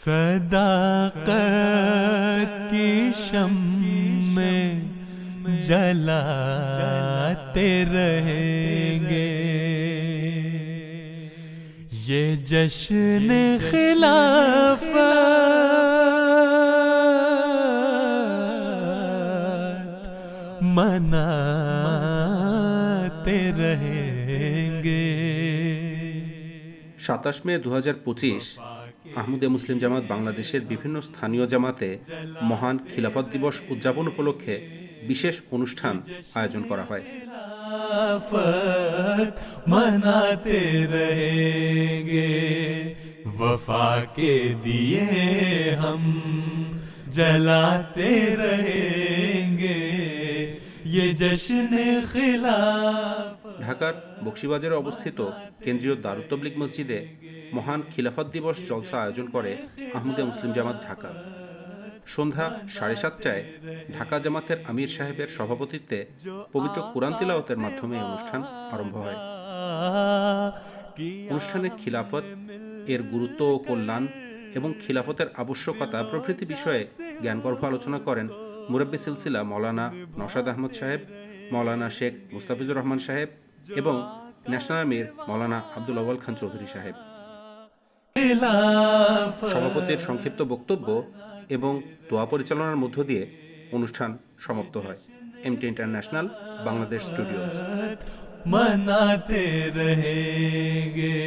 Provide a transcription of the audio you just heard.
सदाकत की शम में जलाते रहेंगे ये जश्न खिलाफत मनाते रहेंगे সাতাশ মে দু পঁচিশ আহমদে মুসলিম জামাত বাংলাদেশের বিভিন্ন স্থানীয় জামাতে মহান খিলাফত দিবস উদযাপন উপলক্ষে বিশেষ অনুষ্ঠান আয়োজন করা হয় खिलाफत मनाते रहेंगे वफा के दिए हम जलाते रहेंगे ये जश्न खिलाफ ঢাকার বক্সিবাজারে অবস্থিত কেন্দ্রীয় দারুত্তবলিক মসজিদে মহান খিলাফত দিবস জলসা আয়োজন করে আহমদে মুসলিম জামাত ঢাকা। সন্ধ্যা সাড়ে সাতটায় ঢাকা জামাতের আমির সাহেবের সভাপতিত্বে পবিত্র কোরআন তিলাওয়াতের মাধ্যমে অনুষ্ঠান আরম্ভ হয়। অনুষ্ঠানে খিলাফত, এর গুরুত্ব ও কল্যাণ এবং খিলাফতের আবশ্যকতা প্রভৃতি বিষয়ে জ্ঞানগর্ভ আলোচনা করেন মুরব্বী সিলসিলা মৌলানা নসাদ আহমদ সাহেব, মৌলানা শেখ মুস্তাফিজুর রহমান সাহেব এবং ন্যাশনাল আমির মৌলানা আব্দুল আওয়াল খান চৌধুরী সাহেব। সভাপতির সংক্ষিপ্ত বক্তব্য এবং দোয়া পরিচালনার মধ্য দিয়ে অনুষ্ঠান সমাপ্ত হয়। এমটি ইন্টারন্যাশনাল বাংলাদেশ স্টুডিও মনাতে রহেগে।